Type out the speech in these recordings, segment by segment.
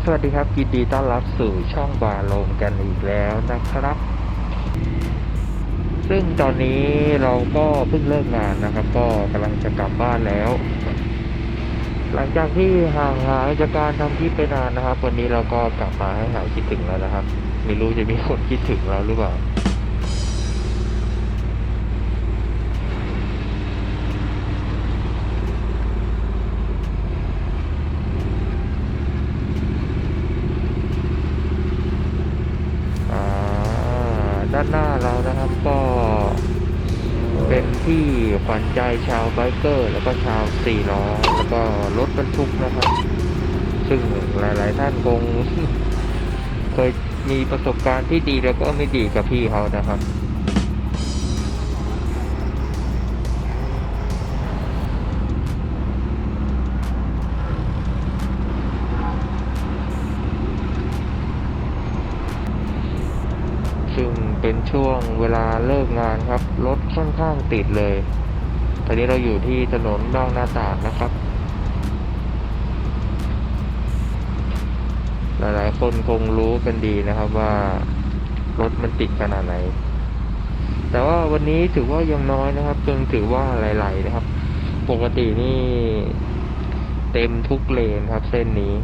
สวัสดีครับ ยินดีต้อนรับสู่ช่องบาโลมกันอีกแล้วนะครับ ซึ่งตอนนี้เราก็เพิ่งเลิกงานนะครับ ก็กำลังจะกลับบ้านแล้ว หลังจากที่ห่างหายจากการทำที่ไปนานนะครับ วันนี้เราก็กลับมาให้หายคิดถึงแล้วนะครับ ไม่รู้จะมีคนคิดถึงเราหรือเปล่า อ่าด้านหน้าเรานะครับก็เป็นที่ขวัญใจชาวไบเกอร์ แล้วก็ชาวสี่ล้อแล้วก็รถบรรทุกนะครับ ซึ่งหลาย ๆ ท่านคงเคยมีประสบการณ์ที่ดีแล้วก็ไม่ดีกับพี่เขานะครับ ช่วงเวลาเลิกงานครับ รถค่อนข้างติดเลย ตอนนี้เราอยู่ที่ถนนบางนาตาดนะครับ หลายๆ คนคงรู้กันดีนะครับว่ารถมันติดขนาดไหน แต่ว่าวันนี้ถือว่ายังน้อยนะครับจึงถือว่าไหลๆนะครับ ปกตินี่เต็มทุกเลนครับ เส้นนี้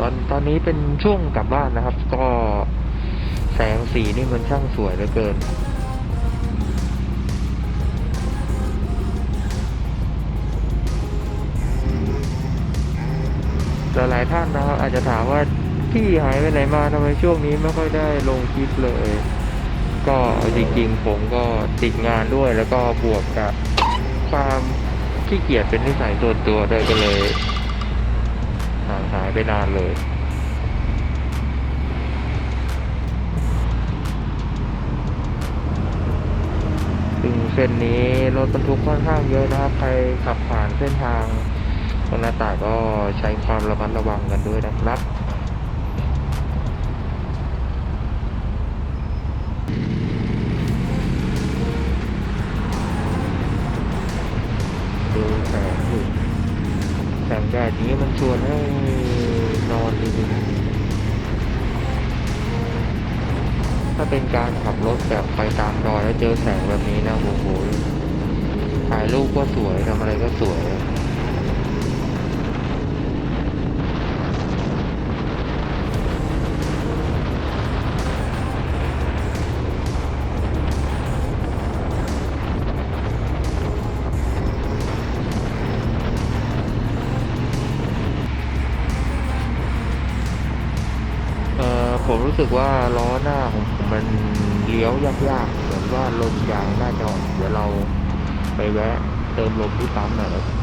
ตอนตอนนี้เป็นช่วงกลับบ้านนะครับ ก็แสงสีนี่มันช่างสวยเหลือเกินหลายท่านนะครับ อาจจะถามว่าพี่หายไปไหนมาทำไมช่วงนี้ไม่ค่อยได้ลงคลิปเลย ก็จริงๆ ผมก็ติดงานด้วย แล้วก็บวกกับความขี้เกียจเป็นนิสัยส่วนตัวด้วยก็เลย ห่างหายไปนานเลย ซึ่งเส้นนี้รถบรรทุกค่อนข้างเยอะนะครับ ใครขับผ่านเส้นทางตรงหน้าตาก็ใช้ความระมัดระวังกันด้วยนะครับ งแดดนี้มันชวนให้นอนจริงๆถ้าเป็นการขับรถแบบไปตามดอยแล้วเจอแสงแบบนี้นะโอ้โหถ่ายรูปก็สวยทำอะไรก็สวย ผมรู้สึกว่าล้อหน้าของผมมันเลี้ยวยากๆเหมือนว่าลมยางน่าจะอ่อนเดี๋ยวเราไปแวะเติมลมที่ปั๊มหน่อยแล้วกัน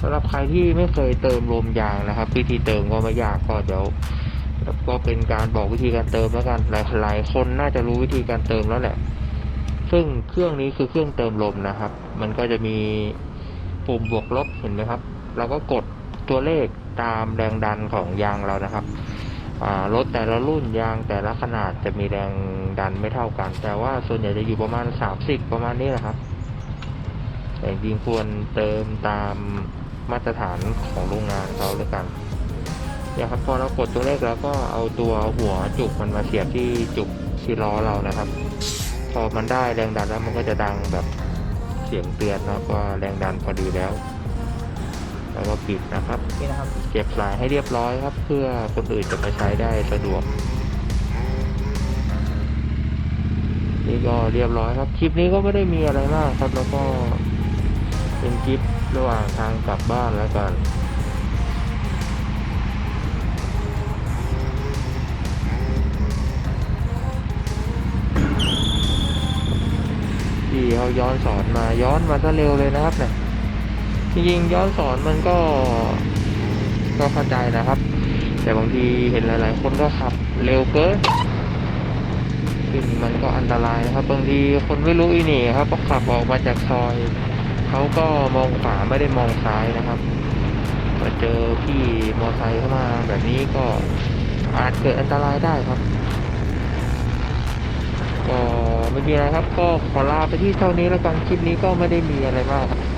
สำหรับใครที่ไม่เคยเติมลมยางนะครับ วิธีเติมก็ไม่ยากก็เดี๋ยวแล้วก็เป็นการบอกวิธีการเติมแล้วกันหลายๆคนน่าจะรู้วิธีการเติมแล้วแหละ ซึ่งเครื่องนี้คือเครื่องเติมลมนะครับ มันก็จะมีปุ่มบวกลบเห็นไหมครับ เราก็กดตัวเลขตามแรงดันของยางเรานะครับรถแต่ละรุ่นยางแต่ละขนาดจะมีแรงดันไม่เท่ากัน แต่ว่าส่วนใหญ่จะอยู่ประมาณสามสิบประมาณนี้แหละครับ แต่จริงควรเติมตามมาตรฐานของโรงงานเขาด้วยกันเนี่ยครับพอเรากดตัวเลขแล้วก็เอาตัวหัวจุกมันมาเสียบที่จุกที่ล้อเรานะครับ พอมันได้แรงดันแล้วมันก็จะดังแบบเสียงเตือนนะว่าแรงดันพอดีแล้ว แล้วก็ปิดนะครับนี่นะครับ เก็บสายให้เรียบร้อยครับ เพื่อคนอื่นจะมาใช้ได้สะดวก นี่ก็เรียบร้อยครับคลิปนี้ก็ไม่ได้มีอะไรมากครับแล้วก็เป็นคลิประหว่างทางกลับบ้านแล้วกัน เขาย้อนสอนมาย้อนมาซะเร็วเลยนะครับเนี่ยจริงๆย้อนสอนมันก็ก็เข้าใจนะครับ แต่บางทีเห็นหลาย ๆ คนก็ขับเร็วเกินซึ่งมันก็อันตรายนะครับ บางทีคนไม่รู้อีนี่ครับก็ขับออกมาจากซอยเขาก็มองขวาไม่ได้มองซ้ายนะครับมาเจอพี่มอไซค์เข้ามาแบบนี้ก็อาจเกิดอันตรายได้ครับ ก็ไม่มีอะไรครับ ก็ขอลาไปที่เท่านี้แล้วกันคลิปนี้ก็ไม่ได้มีอะไรมากครับ